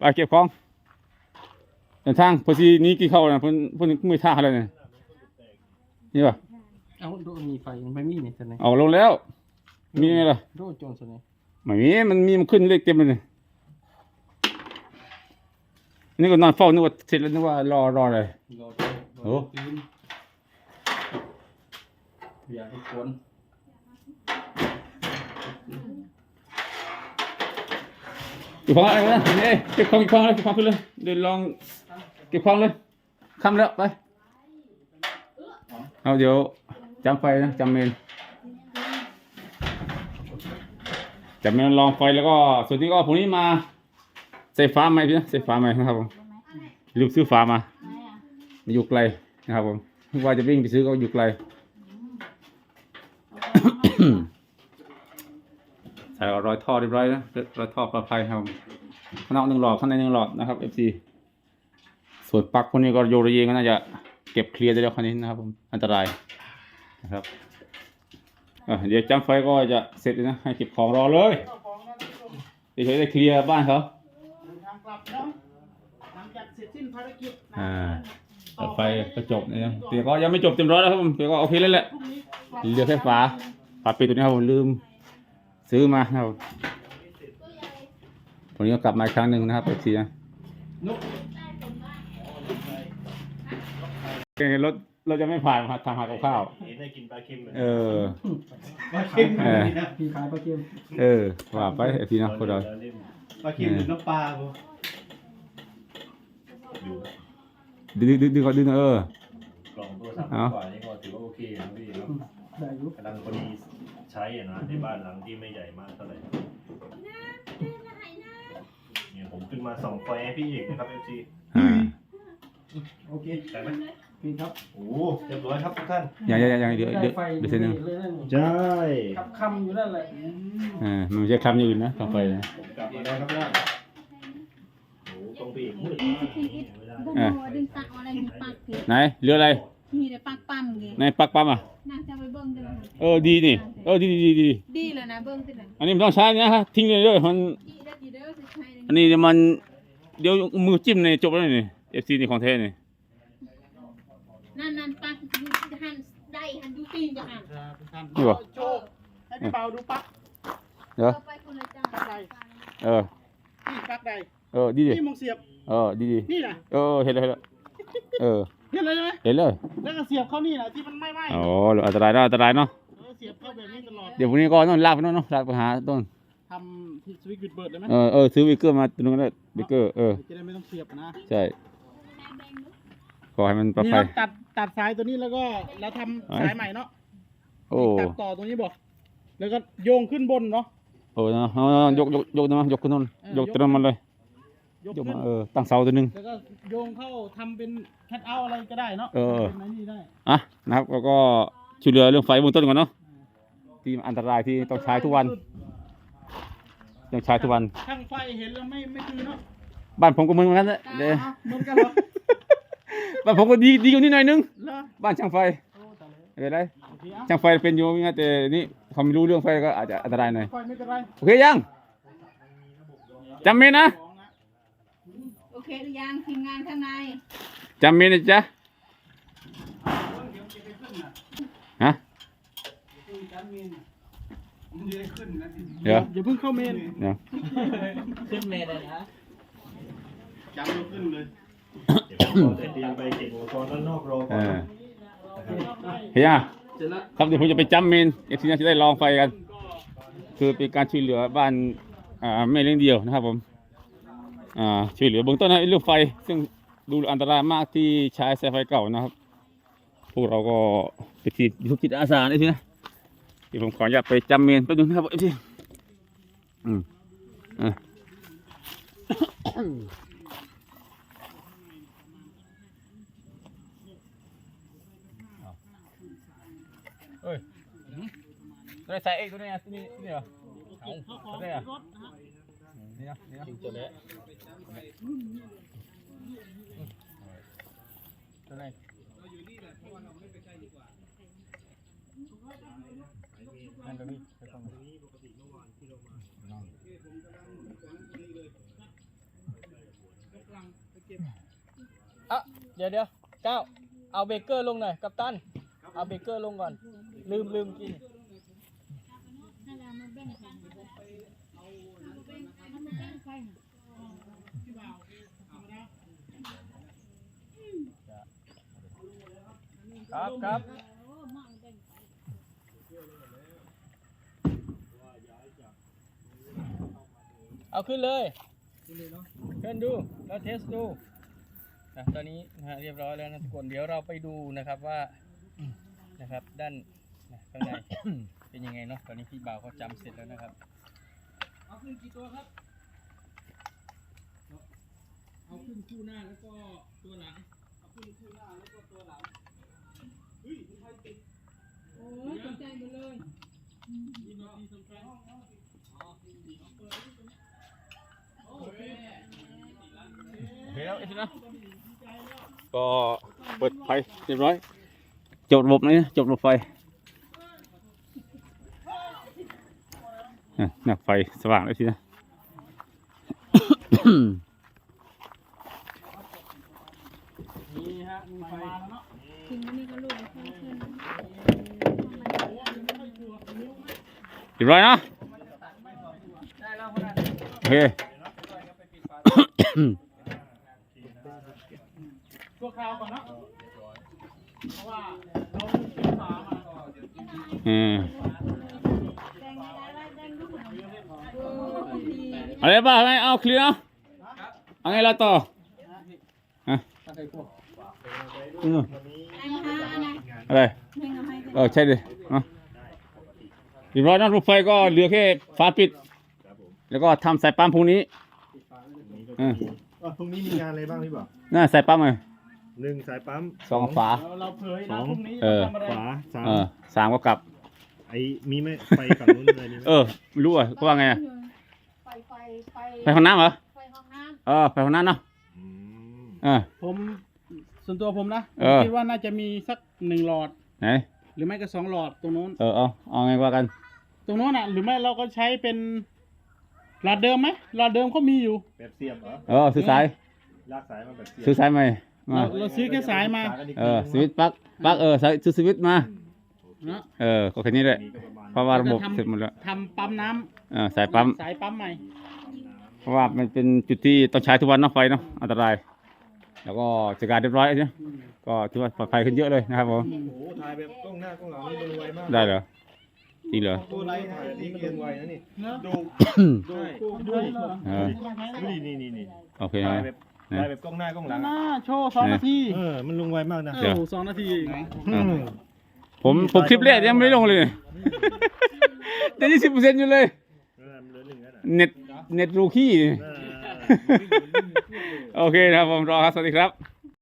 ไปเก็บของเดินทางพอดีนี้กี่เข้านะเพิ่นเพิ่นมือท่าอะไรเนี่ยนี่ป่ะเอาดูมีไฟไม่มีเนี่ยจะไหนเอาลงแล้ว มีไหมล่ะดูโจนจะไหนไม่มีมันมีมันขึ้นเลขเต็มเลยนี่นี่ก็นอนเฝ้านึกว่าเสร็จแล้วนึกว่ารอรออะไรรอโอ้ตื่นอย่าให้กวน เก็บของอะไรนะเอ้ยเก็บของเก็บของเลยเก็บของขึ้นเลยเดี๋ยวลองเก็บของเลยค่ำแล้วไปเอาเดี๋ยวจำไฟนะจำเมนจำเมนลองไฟแล้วก็ส่วนนี้ก็พรุ่งนี้มาใส่ฟ้าใหม่พี่นะใส่ฟ้าใหม่นะครับผมลืมซื้อฟ้ามามันอยู่ไกลนะครับผมว่าจะวิ่งไปซื้อก็อยู่ไกล ส่รอยท่อเรียบร้อยนะรอยท่อปลอดภัยครับผมข้างนอกหนึ่งหลอดข้างในหนึ่งหลอดนะครับ FC ส่วนปลั๊กพวกนี้ก็โยนเองก็น่าจะเก็บเคลียร์ได้แล้วคันนี้นะครับผมอันตรายนะครับอะเดี๋ยวจำไฟก็จะเสร็จแล้วนะให้เก็บของรอเลยเดี๋ยวจะได้เคลียร์บ้านเขาเดินทางกลับเนาะหลังจากเสร็จสิ้นภารกิจนะอ่าต่อไฟก็จบนะเดี๋ยวก็ยังไม่จบเต็มร้อยแล้วครับผมเดี๋ยวก็โอเคแล้วแหละพรุ่งนี้กลับเหลือแค่ฝาฝาปิดตัวนี้ครับผมลืม ซื้อมานะครับวันนี้ก็กลับมาอีกครั้งหนึ่งนะครับเอฟซีนะเออรถเราจะไม่ผ่านมาทางหากับข้าวเห็นได้กินปลาเค็มเลยเออปลาเค็มเออพี่ขายปลาเค็มเออว่าไปเอฟซีนะพวกเราปลาเค็มหรือน้ำปลากูอยู่ดึงดึงดึงก็ดึงเออ กล่องโทรศัพท์เอากว่านี่ก็ถือว่าโอเคนะพี่เนาะได้อยู่กำลังพอดี ใช้อะนะในบ้านหลังที่ไม่ใหญ่มากเท่าไหร่เนี่ยผมขึ้นมาส่องไฟให้พี่อีกนะครับเอฟซีอ่าโอเคแต่ไหมพี่ครับโอ้เรียบร้อยครับทุกท่านอย่างอย่างอย่างเดี๋ยวเดี๋ยวไฟเดี๋ยวเส้นหนึงเลยนั่นนี่ใช่ขับคำอยู่นั่นแหละอ่ามันไม่ใช่คำอย่างอื่นนะต่อไปนะ ผมกลับมาแล้วครับท่านโอ้ตรงพี่อีกมืดมากไม่ได้บุกดึงตักอะไรมีปักเกไหนเรืออะไร มีแต่ปักปั๊มเกไหนปักปั๊มอะนางจะไปเบิ้งได้ไหมเออดีนี่เออดีดีดีดีดีแล้วนะเบิ้งติดเลยอันนี้มันต้องใช้นะฮะทิ้งเลยเด้อมันอีได้ดีเด้อสิใช่อันนี้เดี๋ยวมันเดี๋ยวมือจิ้มในจบแล้วนี่เอฟซีนี่ของแท้นี่นั่นนั่นปักหันได้หันดูตีนจะหันนี่บ่โชคให้พี่เบาดูปลั๊กเดี๋ยวไปคนละจ้าปลั๊กใดเออนี่ปลั๊กใดเออดีดีนี่มงเสียบเออดีดีนี่นะเออเห็นแล้วเห็นแล้วเออ เห็นเลยใช่ไหมเห็นเลย แล้วก็เสียบเข้านี่นะที่มันไหม้ไหม้โอ้อันตรายเนาะอันตรายเนาะเออเสียบเข้าแบบนี้ตลอดเดี๋ยวพรุ่งนี้ก็โน่นลากไปโน่นเนาะลากไปหาต้น ทำที่สวิตช์บิดเบิร์ดได้ไหมเออเออซื้อวิกเกอร์มาตัวนึงก็ได้วิกเกอร์ เออ จะได้ไม่ต้องเสียบนะใช่ ขอให้มันปลอดนี่ภัเรายตัดตัดสายตัวนี้แล้วก็แล้วทำสายใหม่เนาะโอ้ ตัดต่อตรงนี้บอก แล้วก็โยงขึ้นบนเนาะ โอ้เนาะเอาเอายกยกยกนะยกขึ้นโน่นเออยกตัวนั้นมันเลย ยกยกขึ้มานเออตั้งเสาตัวหนึงแล้วก็โยงเข้าทำเป็นแคทเอาท์อะไรก็ได้เนาะเออเป็นไม้นี่ได้อะนะครับแล้วก็ช่วยเหลือเรื่องไฟเบื้องต้นก่อนเนาะที่อันตรายที่ต้องใช้ทุกวันต้องใช้ทุกวัน ช่างไฟเห็นแล้วไม่ไม่คือเนาะบ้านผมก็เหมือนกันแหละเด้อเหมือนกันเหรอบ้านผมก็ดีดีกว่านี้หน่อยนึงเหรอบ้านช่างไฟโอ้ตายแล้วไม่เป็นไรโอเคอะช่างไฟเป็นอยู่งั้นแต่นี่เขาไม่รู้เรื่องไฟก็อาจจะอันตรายหน่อยไฟไม่เป็นไรโอเคยังจำเมนนะ ของนะโอเคหรือยังทีมงานข้างในจำเมนนะจ๊ะเดี๋ยวจะไปขึ้นนะฮะขึ้นการเมนมันจะได้ขึ้นนะทีนี้เดี๋ยวอย่าเพิ่งเข้าเมนเดี๋ยวขึ้นเมนเลยนะจับเราขึ้นเลยเดี๋ยวผมจะเตรียมไปเก็บอุปกรณ์ด้านนอกรอเอก่อนอนะครับเฮียเสร็จแล้วครับเดี๋ยวผมจะไปจำเมนเอฟซีจะได้ลองไฟกัน คือเป็นการช่วยเหลือบ้านอ่าแม่เลี้ยงเดียวนะครับผมอ่า ช่วยเหลือเบื้องต้นนะเรื่องไฟ ซึ่งดูอันตรายมากที่ใช้สายไฟเก่านะครับ พวกเราก็ไปนทีมทุกจิตอาสาไอ้ทีนะที่ผมขออนุญาตไปจำเมนแป๊บนึงนะครับไอ้ทีอืมอะเอ้ยตัวไหนใส่เองตัวนี้ตัวนี้นี่เหรอเอาตัวนี้อะ นี่นะนี่นะตัวนี้ตัวไหนนั่นตัวนี้ไปตรงนี้อะเดี๋ยวเดี๋ยวเก้าเอาเบเกอร์ลงหน่อยกัปตัน เอาเบเกอร์ลงก่อน ลืมลืมกิน ครับครับเอาขึ้นเลย ขึ้นดู แล้วเทสดูนะตอนนี้นะฮะเรียบร้อยแล้วนะทุกคน เดี๋ยวเราไปดูนะครับว่านะครับด้านนะข้างในเป็นยังไงเนาะ ตอนนี้พี่บ่าวเขาจำเสร็จแล้วนะครับ เอาขึ้นกี่ตัวครับ เอาขึ้นคู่หน้าแล้วก็ตัวหลัง เอาขึ้นคู่หน้าแล้วก็ตัวหลังเฮ้ยมีใครติดโอ้ยตกใจหมดเลยมีนาทีสำคัญอ๋อเปิดไว้ตรงนี้โอเคโอเคแล้วไอ้ทีนะก็เปิดไฟเรียบร้อยจบระบบนะจบระบบไฟ อะหนักไฟสว่างแล้วทีนะนี่ฮะมีไฟถึงนี่ก็ลูกไฟขึ้นเรียบร้อยนะได้แล้วคนนั้นโอเคชั่วคราวก่อนเนาะเพราะว่าเราปิดฝามาอืม แดงได้ได้แดงลูก อะไรบ้างไหมเอาเคลียร์เอาเอาไงเราต่อฮะอะไรพวกอืมไอ้มาหาอะไรอะไรเพ่งเอาให้กันเออใช่เลยเนาะเรียบร้อยนะรถไฟก็เหลือแค่ฝาปิด แล้วก็ทำสายปั๊มพรุ่งนี้อืมอะพรุ่งนี้มีงานอะไรบ้างพี่บอกน่าสายปั๊มเลยหนึ่งสายปั๊มสองฝา เราเราเผยสนะองพรุ่งนี้เออ ทำอะไรขวาสามเออสามก็กลับ ไอ้มีไหมไฟฝั่งนู้นเลยมีไหมเออไม่รู้อะเขาว่าไงอะไฟไฟ ไฟไปห้องน้ำเหรอไฟห้องน้เออไปห้องน้ำเนาะมเออ ผมส่วนตัวผมนะเออ คิดว่าน่าจะมีสักหนึ่งหลอด ไหนหรือไม่ก็สองหลอดตรงโน้น เออเอาเอาไงว่ากันตรงโน้นอะ หรือไม่เราก็ใช้เป็นหลอดเดิมไหมหลอดเดิมเขามีอยู่ แบบเสียบเหรอเออซื้อสายลากสายมาแบบเสียบซื้อสายใหม่มา เราเราซื้อแค่สายมา เออสวิตช์ปลั๊กปลั๊กเออสายซื้อสวิตช์มาเนาะเออก็แค่นี้แหละนี่ก็ประมาณเพราะว่าระบบเสร็จหมดแล้วทำปั๊มน้ำเออสายปั๊ม สายปั๊มใหม่ เพราะว่ามันเป็นจุดที่ต้องใช้ทุกวันเนาะไฟเนาะอันตราย แล้วก็จัดการเรียบร้อยเนี่ยก็ถือว่าปลอดภัยขึ้นเยอะเลยนะครับผมโอ้โหถ่ายแบบกล้องหน้ากล้องหลังนี่มันไวมากได้เหรอจริงเหรอ ตัวไลท์ถ่ายนี่มันไวนะนี่เนอะดูดูดูดูดิเออ ดูดินี่นี่นี่โอเคไหมถ่ายแบบถ่ายแบบกล้องหน้ากล้องหลังน่าอะโชว์สองนาทีเออมันลงไวมากนะเอเดี๋ยวอสองนาทีเองอืมผมผมคลิปแรกยังไม่ได้ลงเลย แต่ยี่สิบเปอร์เซ็นต์อยู่เลยเออมันเหลือหนึ่งแล้วนะ เน็ต เน็ตรูขี้เออโอเคนะครับผมรอครับ สวัสดีครับ